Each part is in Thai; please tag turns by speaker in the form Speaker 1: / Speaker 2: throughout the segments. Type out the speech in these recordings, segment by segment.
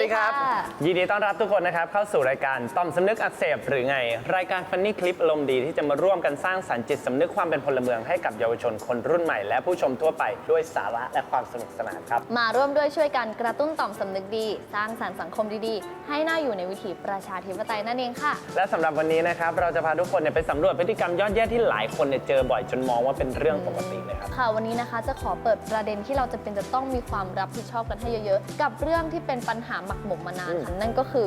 Speaker 1: ดีครับ
Speaker 2: สวัสดีค่ะ
Speaker 1: ยินดีต้อนรับทุกคนนะครับ เข้าสู่รายการต่อมสำนึกอักเสบหรือไง รายการฟันนี่คลิปลมณ์ดีที่จะมาร่วมกันสร้างสรรค์จิตสำนึกความเป็นพลเมืองให้กับเยาวชนคนรุ่นใหม่ และผู้ชมทั่วไปด้วยสาระและความสนุกสนานครับ
Speaker 2: มาร่วมด้วยช่วยกันกระตุ้นต่อมสำนึกดี สร้างสรรค์สังคมดีๆ ให้น่าอยู่ในวิถีประชาธิปไตยนั่นเองค่ะ
Speaker 1: และสำหรับวันนี้นะครับเราจะพาทุกคนเนี่ยไปสำรวจพฤติกรรมยอดแย่ที่หลายคนเนี่ยเจอบ่อยจนมองว่าเป็นเรื่องปกติเลยครับ
Speaker 2: ค่ะวันนี้นะคะจะขอเปิดประเด็นที่เราจะเป็นจะต้องมีความรับผิดชอบกันให้เยอะๆ กับเรื่องที่เป็นปัญหาหมักหมมมานานค่ะนั่นก็คือ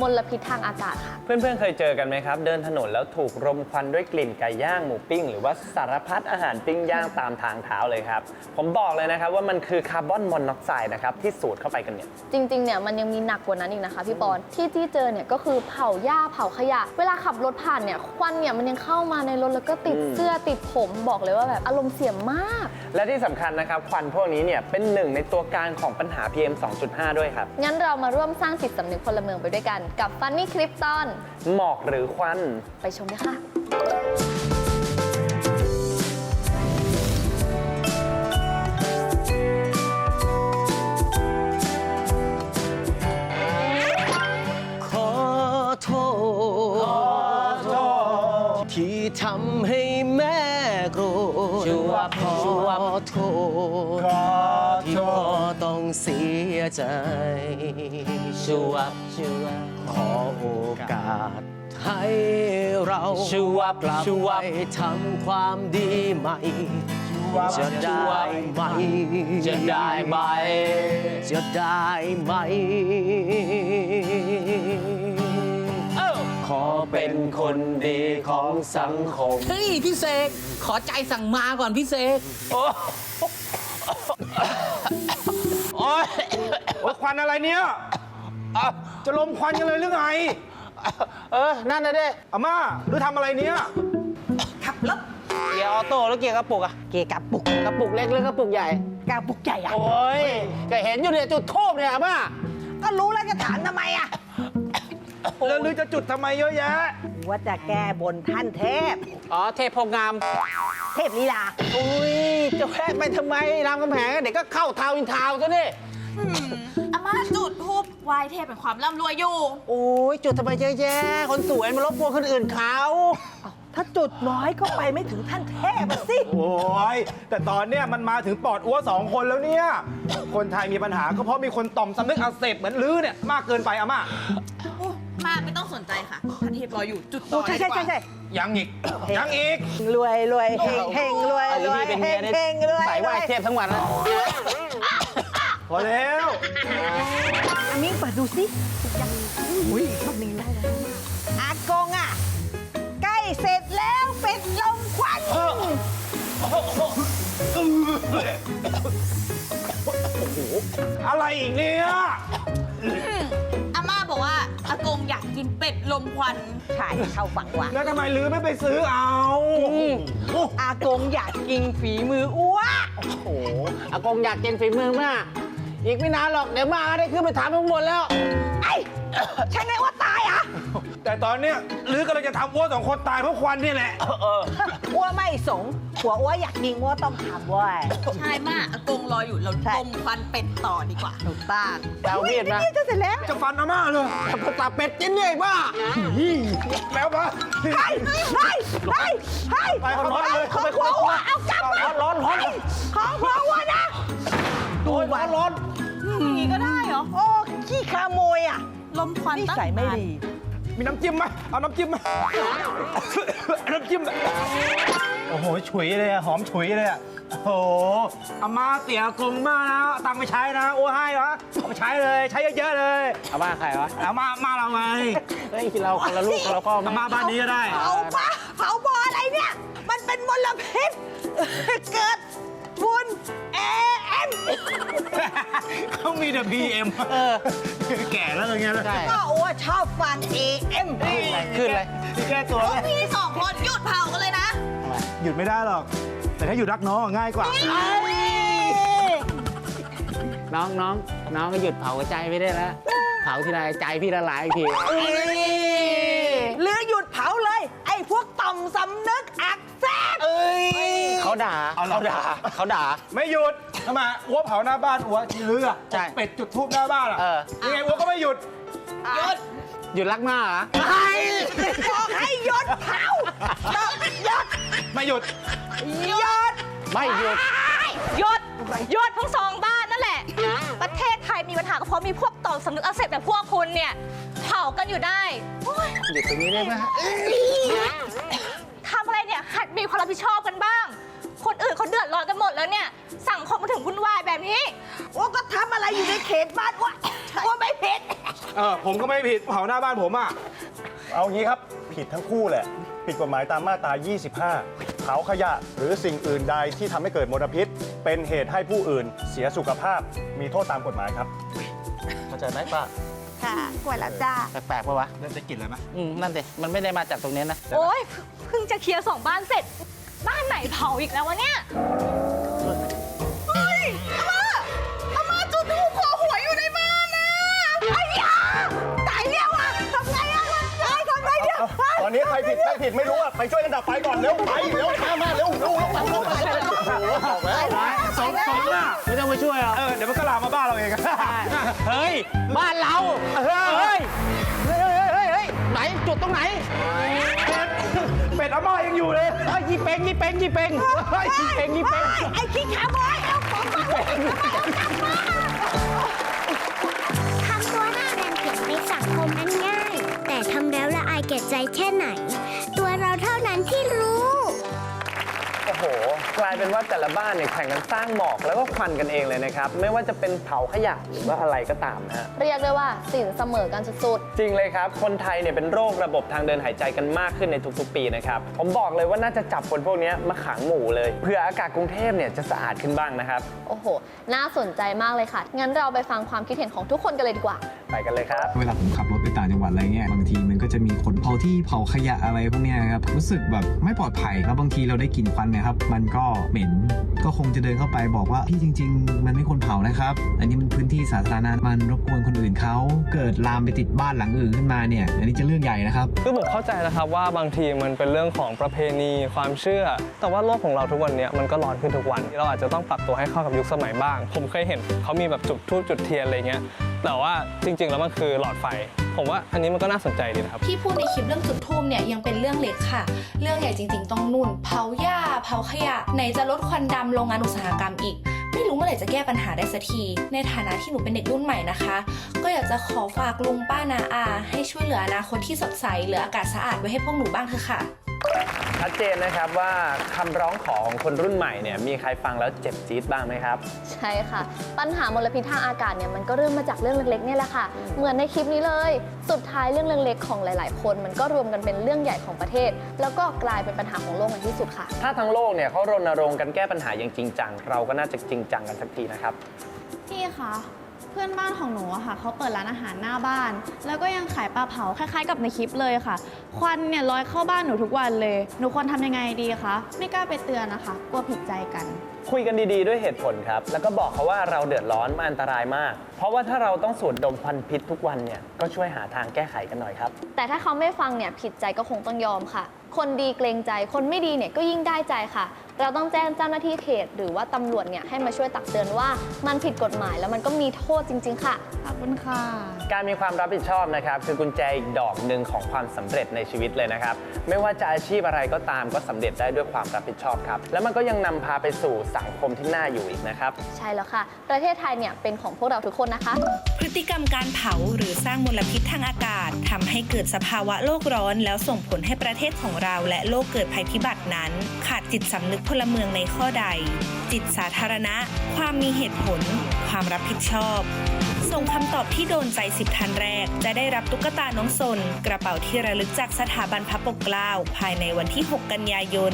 Speaker 2: มลพิษทางอากาศค่ะ
Speaker 1: เพื่อนๆ เคยเจอกันไหมครับ เดินถนนแล้วถูกรมควันด้วยกลิ่นไก่ย่างหมูปิ้ง หรือว่าสารพัดอาหารปิ้งย่างตามทางเท้าเลยครับ ผมบอกเลยนะครับว่ามันคือคาร์บอนมอนอกไซด์นะครับที่สูดเข้าไปกันเนี่ย
Speaker 2: จริงๆ เนี่ยมันยังมีหนักกว่านั้นอีกนะคะพี่ปอน ที่ที่เจอเนี่ยก็คือเผาหญ้าเผาขยะ เวลาขับรถผ่านเนี่ยควันเนี่ยมันยังเข้ามาในรถแล้วก็ติด
Speaker 1: อืม
Speaker 2: เสื้อติดผมบอกเลยว่าแบบอารมณ์เสียมาก
Speaker 1: และที่สำคัญนะครับควันพวกนี้เนี่ยเป็นหนึ่งในตัวการของปัญหา PM 2.5 ด้วยครับ
Speaker 2: งั้นเรามาร่วมสร้างจิตสำนึกพลเมืองไปด้วยกันกับฟันนี่คลิปตอน
Speaker 1: หมอกหรือควัน
Speaker 2: ไปชมเลยค่ะ
Speaker 3: ขอโทษที่ทำให้แม่โกรธ
Speaker 4: ชัวพอ
Speaker 3: ชัวโทษที่พ่อต้องเสียใจ
Speaker 4: ชัวบชัวบ
Speaker 3: ขอโอ กาสให้เรา
Speaker 4: ชัวบ
Speaker 3: กลับ
Speaker 4: ชัว
Speaker 3: ไป
Speaker 4: บ
Speaker 3: ทำความดีใหม่ จะได้ไหม
Speaker 4: จะได้ไหม
Speaker 3: จะได้ไหม
Speaker 4: ขอเป็นคนดีของสังคม
Speaker 5: เฮ้ยพี่เสกขอใจสั่งมาก่อนพี่เสก
Speaker 4: โอ้ย
Speaker 6: โอ้ยควันอะไรเนี่ย จะลมควันกันเลยหรือไง
Speaker 4: เออ นั่นนะเด้
Speaker 6: อาม่าหรือทำอะไรเนี่ย
Speaker 4: เกียร์ออโต้แล้วเกียร์กระปุกอะ
Speaker 5: เกกระปุก
Speaker 4: กระปุกเล็กหรือกระปุกใหญ่
Speaker 5: กระปุกใหญ่อะ
Speaker 4: โอ้ยก็เห็นอยู่เนี่ยจุดทูบเนี่ยอะบ้า
Speaker 5: ก็รู้แล้วจะถามทำไมอะ
Speaker 6: แล้วลือจะจุดทำไมเยอะแยะ
Speaker 5: ว่าจะแก้บนท่านเทพ
Speaker 4: อ๋อเทพโพงาม
Speaker 5: เทพลีลา
Speaker 4: อุ้ยจะแวะไปทำไมรามคำแหงเด็กก็เข้าทาวน์อินทาวน์ซะนี่
Speaker 7: อาม่าจุดทูบ ไหวายเทพเป็นความร่ำรวยอยู่
Speaker 4: โอ้ยจุดทำไมเยอะแยะคนสวยมารบกวนคนอื่นเขา
Speaker 5: ถ้าจุดน้อยก็ไปไม่ถึงท่านเทพอะสิ
Speaker 6: โอ้ยแต่ตอนเนี้ยมันมาถึงปอดอ้วสองคนแล้วเนี่ย คนไทยมีปัญหาก็เพราะมีคนต่อมสำนึกอักเสบเหมือนลือเนี่ยมากเกินไปอาม่า
Speaker 7: มาไม่ต้องสนใจค่ะท่านเทพรออยู่จุดต่
Speaker 5: โอ้
Speaker 7: อ
Speaker 5: ใช่
Speaker 7: เลย
Speaker 5: ใช่
Speaker 7: ดีกว่า
Speaker 5: ใช่ใช่
Speaker 6: ยังอีก ยังอีก
Speaker 5: รวยรวยเฮงเฮงรวย
Speaker 4: เอา
Speaker 5: ร
Speaker 4: อี
Speaker 5: วย
Speaker 4: นี่เป็น
Speaker 5: เฮ
Speaker 4: เมีย
Speaker 5: ง
Speaker 4: เนี่ย
Speaker 5: เฮงรวย
Speaker 4: ใส่ไหวเทพทั้งวันแล้ว
Speaker 6: พอแล้ว
Speaker 5: อันนี้เปิดดูสิยังอุ้ยมันมีได้แล้วอากงอะใกล้เสร็จแล้วเป็ดลมควัน
Speaker 6: อะไรอีกเนี่ย
Speaker 7: อาม่าบอกว่าอากงอยากกินเป็ดลมควัน
Speaker 5: ใช่เข้าฝังว่ะ
Speaker 6: แล้วทำไมลือไม่ไปซื้อเอา
Speaker 5: อากงอยากกินฝีมืออ้ว
Speaker 4: โอ้โหอากงอยากกินฝีมือมาก อีกไม่นานหรอก เดี๋ยวมาก็ได้ขึ้นไปถามข้างบนแล้ว
Speaker 5: ไอ้ใช่ไหมว่าตายอะ
Speaker 6: แต่ตอนเนี้ยลือกำลังจะทำอ้วสองคนตายเพราะควันนี่แหละ
Speaker 5: อ้วไม่สงหัวอ้วอยากกินอ้วต้องทำเว้ย
Speaker 7: ใช่มาอากงรออยู่เรา
Speaker 5: ใช่
Speaker 7: ลมควันเป็ดต่อดีกว่า
Speaker 5: ถูกต้อง
Speaker 4: ไปเอามีดมา
Speaker 5: นี่จะเสร็จแล้ว
Speaker 6: จะฟันอาม่าเลย
Speaker 4: ภาษาเป็ดกินเนี่ยไอ้บ้า
Speaker 6: แล้วปะ
Speaker 5: เฮ้ยเฮ้ยเฮ้ยเฮ้ย
Speaker 6: ไปเข้าบ้านเลย
Speaker 5: ของหัวอ้วเอากลับมา
Speaker 4: ร้อนร้อนร้อน
Speaker 5: ของหัวอ้วนะ
Speaker 4: ดูร้อนร้อน
Speaker 7: อย่างนี้ก็ได้เหรอ
Speaker 5: โอ้ขี้ขโมยอะ
Speaker 7: ลมควัน
Speaker 5: นิ
Speaker 7: ตั้ง
Speaker 5: สัยไม่ดี
Speaker 6: มีน้ำจิ้มไหมเอาน้ำจิ้มไหมน้ำจิ้ม โอ้โห ฉุยเลยอะหอมฉุยเลยอะโอ้โหอาม่าเสียกงมากนะเอาตังค์ไปใช้นะ โอ้ให้เหรอเอาไปใช้เลย ใช้เยอะๆเลย
Speaker 4: เอาบ้าใครวะ
Speaker 6: เอามามาเราไง
Speaker 4: เฮ้ยเราคนละลูกคนละพ่อ
Speaker 6: อาม่าบ้านนี้ก็ได้
Speaker 5: เผาปะเผาบออะไรเนี่ย มันเป็นมลพิษ เกิดฝุ่นเอ็ม
Speaker 6: เขามีแต่ PM
Speaker 4: เออ
Speaker 6: แก่แล้วอย่างเงี้ยนะ
Speaker 4: ใช่
Speaker 5: ก็อ้วชอบฟัง AM
Speaker 4: ขึ้นเลย
Speaker 6: นี่แก้ตัวไหม
Speaker 7: พี่สองคนหยุดเผากันเลยนะ
Speaker 6: หยุดไม่ได้หรอก แต่ถ้าหยุดรักน้องอะง่ายกว่า
Speaker 4: น้องน้องน้องก็หยุดเผาใจไม่ได้แล้วเผาทีไรใจพี่ละลายอีกที
Speaker 5: หรือหยุดเผาเลย ไอ้พวกต่อมสำนึกอักเสบ
Speaker 4: เขาด่า
Speaker 6: เอาเหรอ
Speaker 4: เขาด่าเขาด่า
Speaker 6: ไม่หยุด ทำไมอ้วเผาหน้าบ้านอ้วที่เรือ
Speaker 4: ใช่
Speaker 6: เป็ดจุดทูบหน้าบ้านอะ
Speaker 4: เออ
Speaker 6: ยังไงอ้วก็ไม่หยุด
Speaker 7: หยุด
Speaker 4: หยุดรักหน้าเหรอ
Speaker 5: บอกให้หยุดเผาหยุดหยุด
Speaker 6: ไม่หยุด
Speaker 5: หยุด
Speaker 4: ไม่หยุด
Speaker 7: หยุดหยุดทั้งสองบ้านนั่นแหละ ประเทศไทยมีปัญหาก็เพราะมีพวกต่อมสำนึกอักเสบแบบพวกคุณเนี่ยเผากันอยู่ได้โอ๊ย
Speaker 4: หยุดตรงนี้ได้ไหมฮะ
Speaker 7: ทำอะไรเนี่ยหัดมีความรับผิดชอบกันบ้างคนอื่นเขาเดือดร้อนกันหมดแล้วเนี่ย สังคมมาถึงวุ่นวายแบบนี้
Speaker 5: ว่าก็ทำอะไรอยู่ในเขตบ้านว่าว่าไม่ผิด
Speaker 6: เออผมก็ไม่ผิดเผาหน้าบ้านผมอะ
Speaker 8: เอางี้ครับผิดทั้งคู่แหละ ผิดกฎหมายตามมาตรา 25 เผาขยะหรือสิ่งอื่นใดที่ทำให้เกิดมลพิษ เป็นเหตุให้ผู้อื่นเสียสุขภาพ มีโทษตามกฎหมายครับเข้าใจไหมป้า
Speaker 5: ค่ะกล้วยแล้วจ้า
Speaker 4: แปลกๆปะวะ
Speaker 6: เริ่มจะกลินแล้วไหม
Speaker 4: อืมนั่นสิมันไม่ได้มาจากตรงนี้นะ
Speaker 7: โอ๊ยเพิ่งจะเคลียร์สองบ้านเสร็จ บ้านไหนเผาอีกแล้ววะเนี่ย อนนี้
Speaker 8: ใครผิดใครผิดไม่รู้อะไปช่วยกันดับไฟก่อนเร็วไปเร็วมามาเร็วเร็วเร็วเร็วเร็วบอกแล้ว
Speaker 6: สองสองอะ
Speaker 4: ไม่ต้องมาช่วยหรอก
Speaker 6: เออเดี๋ยวมันก็ลามมาบ้านเราเอง
Speaker 4: เฮ้ยบ้านเราเฮ้ยเฮ้ยเฮ้ยเฮ้ยเฮ้ยไหนจุดตรงไหน
Speaker 6: เป็ดอาม่ายังอยู่เลย
Speaker 4: เฮ้ยยี่เป็งยี่เป็งยี่เป็งเฮ้ยยี่เป็งยี่เป็ง
Speaker 5: ไอ้ขี้ขาบอยเอาของมา
Speaker 9: ทำตัวหน้าแดงเก่งในสังคมนั้นง่าย แต่ทำแล้ว แก่ใจแค่ไหน ตัวเราเท่านั้นที่รู้
Speaker 1: โอ้โห กลายเป็นว่าแต่ละบ้านเนี่ยแข่งกันสร้างหมอกแล้วก็ควันกันเองเลยนะครับ ไม่ว่าจะเป็นเผาขยะหรือว่าอะไรก็ตามนะฮะ
Speaker 2: เรียกได้ว่าสินเสมอกันสุด
Speaker 1: จริงเลยครับ คนไทยเนี่ยเป็นโรคระบบทางเดินหายใจกันมากขึ้นในทุกๆ ปีนะครับ ผมบอกเลยว่าน่าจะจับคนพวกเนี้ยมาขังหมู่เลย เพื่ออากาศกรุงเทพเนี่ยจะสะอาดขึ้นบ้างนะครับ
Speaker 2: ๆ โอ้โห น่าสนใจมากเลยค่ะ งั้นเราไปฟังความคิดเห็นของทุกคนกันเลยดีกว่า
Speaker 1: ไปกันเลยครับ
Speaker 10: เวลาผมขับรถไปต่างจังหวัดอะไรเงี้ยบางทีมันก็จะมีคนเผาที่เผาขยะอะไรพวกเนี้ยครับรู้สึกแบบไม่ปลอดภัยแล้วบางทีเราได้กลิ่นควันเนี่ยครับ มันก็เหม็นก็คงจะเดินเข้าไปบอกว่าพี่จริง ๆ มันไม่ควรเผานะครับ อันนี้มันพื้นที่สาธารณะมันรบกวนคนอื่นเขาเกิดลามไปติดบ้านหลังอื่นขึ้นมาเนี่ย อันนี้จะเรื่องใหญ่นะครับ
Speaker 11: คือผมเข้าใจนะครับว่าบางทีมันเป็นเรื่องของประเพณีความเชื่อ แต่ว่าโลกของเราทุกวันเนี้ยมันก็ร้อนขึ้นทุกวัน เราอาจจะต้องปรับตัวให้เข้ากับยุคสมัยบ้าง ผมเคยเห็นเขามีแบบจุดทูบจุดเทียนอะไรเงี้ย แต่ว่าจริง ๆ แล้วมันคือหลอดไฟ ผมว่าอันนี้มันก็น่าสนใจดีนะครับ
Speaker 12: ที่พูดในคลิปเรื่องจุดทูบเนี่ยยังเป็นเรื่องเล็กค่ะ เรื่องใหญ่จริง ๆ ต้องนุ่น เผาหญ้า เผาขยะไหนจะลดควันดำโรงงานอุตสาหกรรมอีกไม่รู้เมื่อไหร่จะแก้ปัญหาได้สักที ในฐานะที่หนูเป็นเด็กรุ่นใหม่นะคะ ก็อยากจะขอฝากลุงป้านาอา ให้ช่วยเหลืออนาคตที่สดใสเหลืออากาศสะอาดไว้ให้พวกหนูบ้างเถอะค่ะ
Speaker 1: ชัดเจนนะครับว่าคำร้องขอของคนรุ่นใหม่เนี่ยมีใครฟังแล้วเจ็บจี๊ดบ้างไหมครับ
Speaker 2: ใช่ค่ะ ปัญหามลพิษทางอากาศเนี่ยมันก็เริ่มมาจากเรื่องเล็กๆเนี่ยแหละค่ะ เหมือนในคลิปนี้เลย สุดท้ายเรื่องเล็กๆ ของหลาย ๆ คน มันก็รวมกันเป็นเรื่องใหญ่ของประเทศ แล้วก็กลายเป็นปัญหาของโลกในที่สุดค่ะ
Speaker 1: ถ้าทั้งโลกเนี่ยเขารณรงค์กันแก้ปัญหาอย่างจริงจังเราก็น่าจะจริงจังกันสักทีนะครับ
Speaker 13: พี่คะ เพื่อนบ้านของหนูอะค่ะเขาเปิดร้านอาหารหน้าบ้าน แล้วก็ยังขายปลาเผาคล้ายๆกับในคลิปเลยค่ะ ควันเนี่ยลอยเข้าบ้านหนูทุกวันเลย หนูควรทำยังไงดีคะไม่กล้าไปเตือนนะคะกลัวผิดใจกัน
Speaker 1: คุยกันดีๆด้วยเหตุผลครับ แล้วก็บอกเขาว่าเราเดือดร้อนมันอันตรายมาก เพราะว่าถ้าเราต้องสูดดมควันพิษทุกวันเนี่ยก็ช่วยหาทางแก้ไขกันหน่อยครับ
Speaker 2: แต่ถ้าเขาไม่ฟังเนี่ยผิดใจก็คงต้องยอมค่ะ คนดีเกรงใจ คนไม่ดีเนี่ยก็ยิ่งได้ใจค่ะ เราต้องแจ้งเจ้าหน้าที่เขต หรือว่าตำรวจเนี่ยให้มาช่วยตักเตือนว่ามันผิดกฎหมายแล้วมันก็มีโทษจริง ๆ ค่ะ
Speaker 13: ขอบคุณค่ะ
Speaker 1: การมีความรับผิดชอบนะครับ คือกุญแจอีกดอกหนึ่งของความสำเร็จในชีวิตเลยนะครับ ไม่ว่าจะอาชีพอะไรก็ตามก็สำเร็จได้ด้วยความรับผิดชอบครับ แล้วมันก็ยังนำพาไปสู่สังคมที่น่าอยู่อีกนะครับ
Speaker 2: ใช่แล้วค่ะ ประเทศไทยเนี่ยเป็นของพวกเราทุกคนนะคะ
Speaker 12: พฤติกรรมการเผาหรือสร้างมลพิษทางอากาศทำให้เกิดสภาวะโลกร้อน แล้วส่งผลให้ประเทศของเราและโลกเกิดภัยพิบัตินั้น ขาดจิตสำนึกพลเมืองในข้อใด จิตสาธารณะ ความมีเหตุผล ความรับผิดชอบ ส่งคำตอบที่โดนใจสิบท่านแรก จะได้รับตุ๊กตาน้องสน กระเป๋าที่ระลึกจากสถาบันพระปกเกล้าภายในวันที่ 6 กันยายน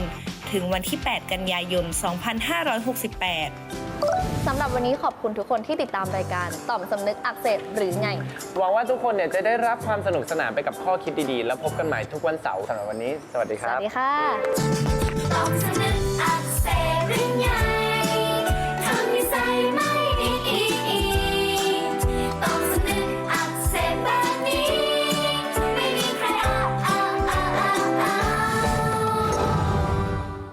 Speaker 12: ถึงวันที่ 8 กันยายน 2568
Speaker 2: สำหรับวันนี้ขอบคุณทุกคนที่ติดตามรายการต่อมสำนึกอักเสบหรือไง
Speaker 1: หวังว่าทุกคนเนี่ยจะได้รับความสนุกสนานไปกับข้อคิดดีๆ แล้วพบกันใหม่ทุกวันเสาร์สำหรับวันนี้ สวัสดีครับ
Speaker 2: สวัสดีค่ะ ต
Speaker 9: ่อมสำนึกอักเสบหรือไง